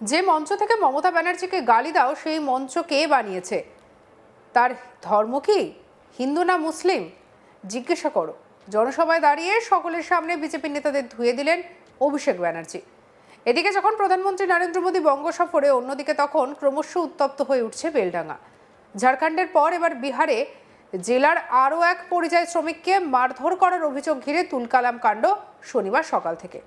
যে মঞ্চ থেকে মমতা ব্যানার্জিকে গালি দাও, সেই মঞ্চ কে বানিয়েছে? তার ধর্ম কি? হিন্দু না মুসলিম? জিজ্ঞাসা করো। জনসভায় দাঁড়িয়ে সকলের সামনে বিজেপি নেতাদের ধুয়ে দিলেন অভিষেক ব্যানার্জি। এদিকে যখন প্রধানমন্ত্রী নরেন্দ্র মোদী বঙ্গ সফরে, অন্যদিকে তখন ক্রমশ উত্তপ্ত হয়ে উঠছে বেলডাঙ্গা। ঝাড়খণ্ডের পর এবার বিহারে জেলার আরও এক পরিযায়ী শ্রমিককে মারধর করার অভিযোগ ঘিরে তুলকালাম কাণ্ড শনিবার সকাল থেকে।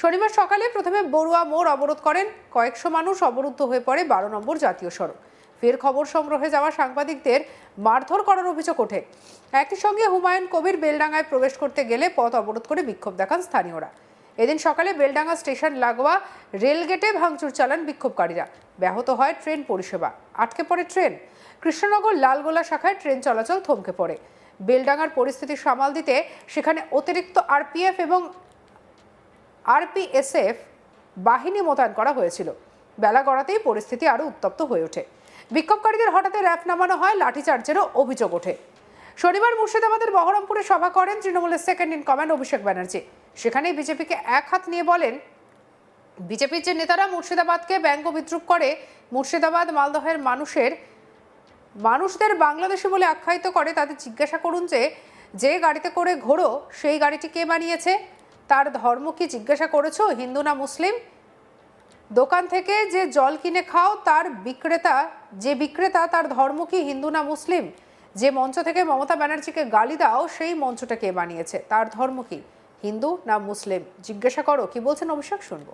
শনিবার সকালে প্রথমে বড়ুয়া মোড় অবরোধ করেন। কয়েকশো মানুষ অবরুদ্ধ হয়ে পড়ে বারো নম্বর জাতীয় সড়ক। ফের খবর সংগ্রহে যাওয়া সাংবাদিকদের মারধর করার অভিযোগ ওঠে। একই সঙ্গে হুমায়ুন কবির বেলডাঙ্গায় প্রবেশ করতে গেলে পথ অবরোধ করে বিক্ষোভ দেখান স্থানীয়রা। এদিন সকালে বেলডাঙ্গা স্টেশন লাগোয়া রেলগেটে ভাঙচুর চালান বিক্ষোভকারীরা। ব্যাহত হয় ট্রেন পরিষেবা। আটকে পড়ে ট্রেন। কৃষ্ণনগর লালগোলা শাখায় ট্রেন চলাচল থমকে পড়ে। বেলডাঙ্গার পরিস্থিতি সামাল দিতে সেখানে অতিরিক্ত আরপিএফ এবং আরপিএসএফ বাহিনী মোতায়েন করা হয়েছিল। বেলা গড়াতেই পরিস্থিতি আরও উত্তপ্ত হয়ে ওঠে। বিক্ষোভকারীদের হঠাৎ র্যাফ নামানো হয়, লাঠিচার্জেরও অভিযোগ ওঠে। শনিবার মুর্শিদাবাদের বহরমপুরে সভা করেন তৃণমূলের second in command Abhishek Banerjee. সেখানেই বিজেপিকে এক হাত নিয়ে বলেন, বিজেপির যে নেতারা মুর্শিদাবাদকে ব্যঙ্গ বিদ্রুপ করে, মুর্শিদাবাদ মালদহের মানুষের, মানুষদের বাংলাদেশি বলে আখ্যায়িত করে, তাদের জিজ্ঞাসা করুন যে যে গাড়িতে করে ঘোরো, সেই গাড়িটি কে বানিয়েছে? তার ধর্ম কি জিজ্ঞাসা করেছ? হিন্দু না মুসলিম? দোকান থেকে যে জল কিনে খাও, তার বিক্রেতা, যে বিক্রেতা, তার ধর্ম কি হিন্দু না মুসলিম? যে মঞ্চ থেকে মমতা ব্যানার্জিকে গালি দাও, সেই মঞ্চটা কে বানিয়েছে? তার ধর্ম কি হিন্দু না মুসলিম? জিজ্ঞাসা করো, কি বলছেন অভিষেক? শুনব।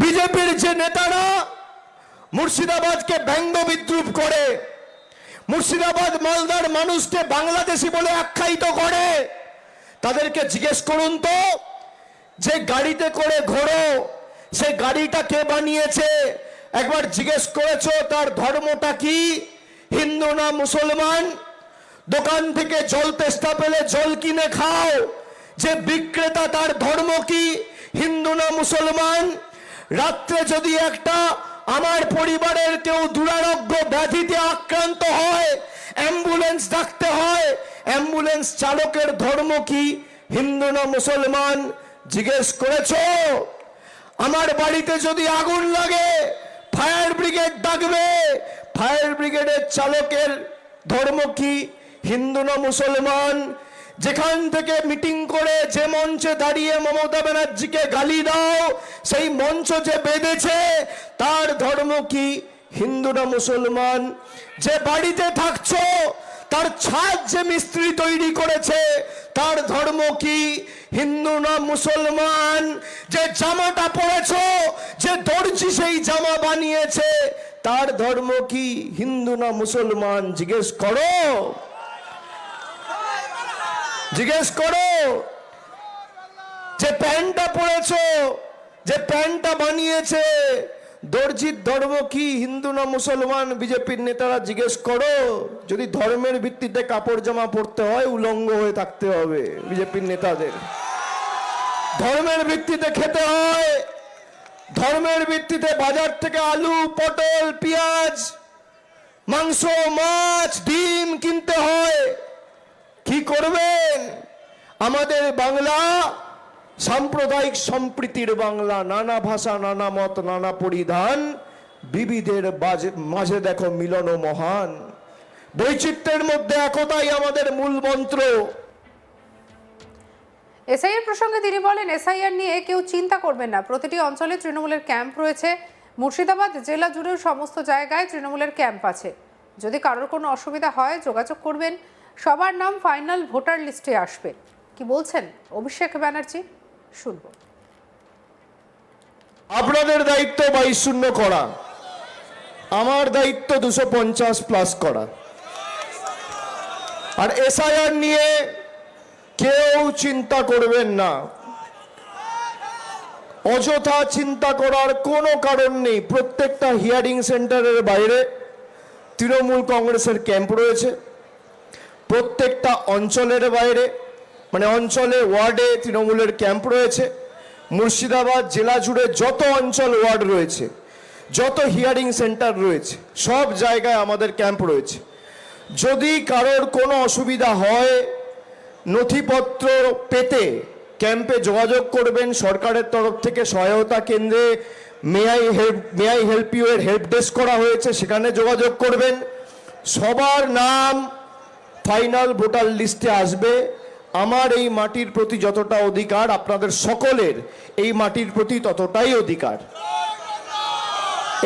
বিজেপির যে নেতারা মুর্শিদাবাদকে ব্যঙ্গ বিদ্রুপ করে মুর্শিদাবাদ, মালদার মানুষকে বাংলাদেশি বলে আখ্যায়িত করে। তাদেরকে জিজ্ঞেস করুন তো, যে গাড়িতে করে ঘোরো, সে গাড়িটা কে বানিয়েছে? একবার জিজ্ঞেস করেছ, তার ধর্মটা কি? হিন্দু না মুসলমান? দোকান থেকে জল তেষ্টা পেলে জল কিনে খাও। যে বিক্রেতা, তার ধর্ম কি? হিন্দু না মুসলমান? রাত্রে যদি একটা আমার পরিবারের কেউ দুরারোগ্য ব্যাধিতে আক্রান্ত হয়, অ্যাম্বুলেন্স ডাকতে হয়, অ্যাম্বুলেন্স চালকের ধর্ম কি? হিন্দু না মুসলমান? জিজ্ঞেস করেছ? আমার বাড়িতে যদি আগুন লাগে, ফায়ার ব্রিগেড ডাকবে। ফায়ার ব্রিগেডের চালকের ধর্ম কি? হিন্দু না মুসলমান? যেখান থেকে মিটিং করে যে মঞ্চে দাঁড়িয়ে মমতা ব্যানার্জিকে গালি দাও, সেই মঞ্চ যে বেঁধেছে, তার ধর্ম কি? হিন্দু না মুসলমান? যে বাড়িতে থাকছো, তার ছাদ যে মিস্ত্রি তৈরি করেছে, তার ধর্ম কি? হিন্দু না মুসলমান? যে জামাটা পরেছো, যে দর্জি সেই জামা বানিয়েছে, তার ধর্ম কি? হিন্দু না মুসলমান? জিজ্ঞেস করো। জিজ্ঞেস করো, যে প্যান্টটা পরেছো, যে প্যান্টটা বানিয়েছে, দর্জির ধর্ম কি হিন্দু না মুসলমান বিজেপির নেতারা জিজ্ঞেস করো। যদি ধর্মের ভিত্তিতে কাপড় জামা পরতে হয়, উলঙ্গ হয়ে থাকতে হবে বিজেপির নেতাদের। ধর্মের ভিত্তিতে খেতে হয়, ধর্মের ভিত্তিতে বাজার থেকে আলু, পটল, পেঁয়াজ, মাংস, মাছ, ডিম কিনতে হয়। কি করবেন? আমাদের বাংলা সাম্প্রদায়িক সম্প্রীতির বাংলা, নানা ভাষা, নানা মত, নানা পরিধান, বিবিধের মাঝে দেখো মিলন ও মহান। বৈচিত্র্যের মধ্যে একতাই আমাদের মূল মন্ত্র। এসআইআর প্রসঙ্গে তিনি বলেন, এসআইআর নিয়ে কেউ চিন্তা করবেন না। প্রতিটি অঞ্চলে তৃণমূলের ক্যাম্প রয়েছে। মুর্শিদাবাদ জেলা জুড়েও সমস্ত জায়গায় তৃণমূলের ক্যাম্প আছে। যদি কারোর কোনো অসুবিধা হয়, যোগাযোগ করবেন। সবার নাম ফাইনাল ভোটার লিস্টে আসবে। কি বলছেন? অভিষেক ব্যানার্জি, শুনব। আপনাদের দায়িত্ব বাইশ শূন্য করা। আমার দায়িত্ব দুশো পঞ্চাশ প্লাস করা। আর এসআইআর নিয়ে কেউ চিন্তা করবেন না। অযথা চিন্তা করার কোনো কারণ নেই। প্রত্যেকটা হিয়ারিং সেন্টারের বাইরে তৃণমূল কংগ্রেসের ক্যাম্প রয়েছে। প্রত্যেকটা অঞ্চলের বাইরে মানে অঞ্চলে, ওয়ার্ডে তৃণমূলের ক্যাম্প রয়েছে। মুর্শিদাবাদ জেলা জুড়ে যত অঞ্চল, ওয়ার্ড রয়েছে, যত হিয়ারিং সেন্টার রয়েছে, সব জায়গায় আমাদের ক্যাম্প রয়েছে। যদি কারোর কোনো অসুবিধা হয়, নথিপত্র পেতে ক্যাম্পে যোগাযোগ করবেন সরকারের তরফ থেকে সহায়তা কেন্দ্রে। May I help may I help you এর হেল্প ডেস্ক করা হয়েছে, সেখানে যোগাযোগ করবেন। সবার নাম ফাইনাল ভোটার লিস্টে আসবে। আমার এই মাটির প্রতি যতটা অধিকার, আপনাদের সকলের এই মাটির প্রতি ততটাই অধিকার।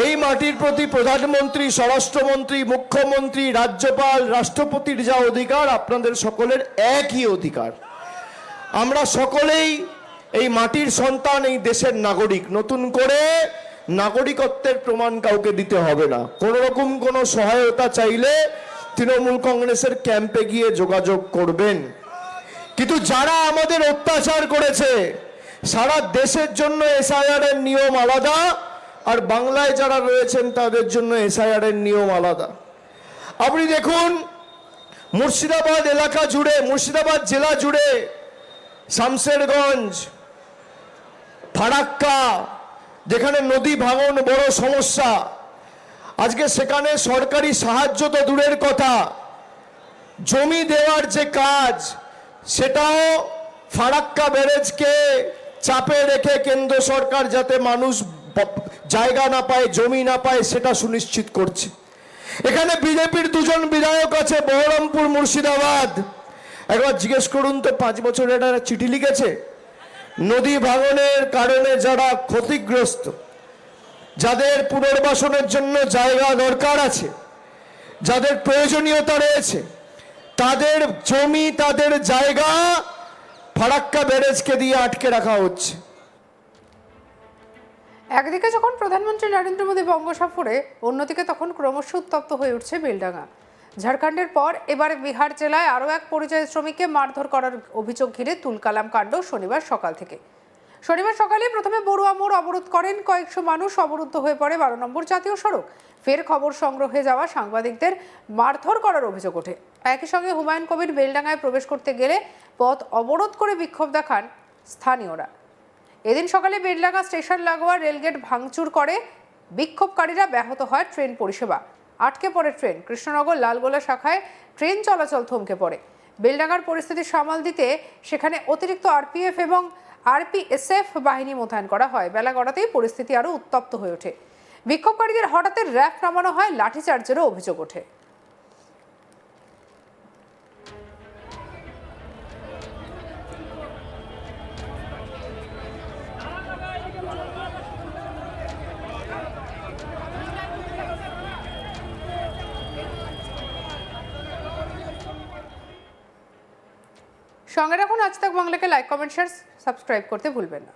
এই মাটির প্রতি প্রধানমন্ত্রী, স্বরাষ্ট্রমন্ত্রী, মুখ্যমন্ত্রী, রাজ্যপাল, রাষ্ট্রপতির যা অধিকার, আপনাদের সকলের একই অধিকার। আমরা সকলেই এই মাটির সন্তান, এই দেশের নাগরিক। নতুন করে নাগরিকত্বের প্রমাণ কাউকে দিতে হবে না। কোন রকম কোনো সহায়তা চাইলে তৃণমূল কংগ্রেসের ক্যাম্পে গিয়ে যোগাযোগ করবেন। কিন্তু যারা আমাদের অত্যাচার করেছে, সারা দেশের জন্য এসআইআর এর নিয়ম আলাদা, আর বাংলায় যারা রয়েছেন তাদের জন্য এসআইআর এর নিয়ম আলাদা। আপনি দেখুন, মুর্শিদাবাদ এলাকা জুড়ে, মুর্শিদাবাদ জেলা জুড়ে, শামশেরগঞ্জ, ফারাক্কা, যেখানে নদী ভাঙন বড় সমস্যা আজকে সেখানে সরকারি সাহায্য তো দূরের কথা। জমি দেওয়ার যে কাজ, সেটাও ফারাক্কা ব্যারেজকে চাপে রেখে কেন্দ্র সরকার যাতে মানুষ জায়গা না পায়, জমি না পায়, সেটা সুনিশ্চিত করছে। এখানে বিজেপির দুজন বিধায়ক আছে, বহরমপুর মুর্শিদাবাদ। একবার জিজ্ঞেস করুন তো, পাঁচ বছর এটা চিঠি লিখেছে? নদী ভাঙনের কারণে যারা ক্ষতিগ্রস্ত। যাদের পুনর্বাসনের জন্য জায়গা দরকার আছে, যাদের প্রয়োজনীয়তা রয়েছে, তাদের জমি, তাদের জায়গা ফারাক্কা ব্যারেজকে দিয়ে আটকে রাখা হচ্ছে। একদিকে যখন প্রধানমন্ত্রী নরেন্দ্র মোদী বঙ্গ সফরে, অন্যদিকে তখন ক্রমশ উত্তপ্ত হয়ে উঠছে বেলডাঙ্গা। ঝাড়খণ্ডের পর এবারে বিহার জেলায় আরও এক পরিযায়ী শ্রমিককে মারধর করার অভিযোগ ঘিরে তুলকালাম কাণ্ড শনিবার সকাল থেকে। শনিবার সকালে প্রথমে বড়ুয়া মোড় অবরোধ করেন কয়েকশো মানুষ। অবরুদ্ধ হয়ে পড়ে বারো নম্বর জাতীয় সড়ক। ফের খবর সংগ্রহে যাওয়া সাংবাদিকদের মারধর করার অভিযোগ ওঠে। একই সঙ্গে হুমায়ুন কবির বেলডাঙ্গায় প্রবেশ করতে গেলে পথ অবরোধ করে বিক্ষোভ দেখান স্থানীয়রা। এদিন সকালে বেলডাঙ্গা স্টেশন লাগোয়া রেলগেট ভাঙচুর করে। বিক্ষোভকারীরা ব্যাহত হয় ট্রেন পরিষেবা। আটকে পড়ে ট্রেন। কৃষ্ণনগর লালগোলা শাখায় ট্রেন চলাচল থমকে পড়ে। বেলডাঙ্গার পরিস্থিতি সামাল দিতে সেখানে অতিরিক্ত আরপিএফ এবং আরপিএসএফ বাহিনী মোতায়েন করা হয়। বেলা গড়াতেই পরিস্থিতি আরও উত্তপ্ত হয়ে ওঠে। বিক্ষোভকারীদের হঠাৎ র্যাফ নামানো হয়, লাঠিচার্জেরও অভিযোগ ওঠে। সঙ্গে রাখুন আজ তাক বাংলাকে লাইক কমেন্ট শেয়ার সাবস্ক্রাইব করতে ভুলবেন না।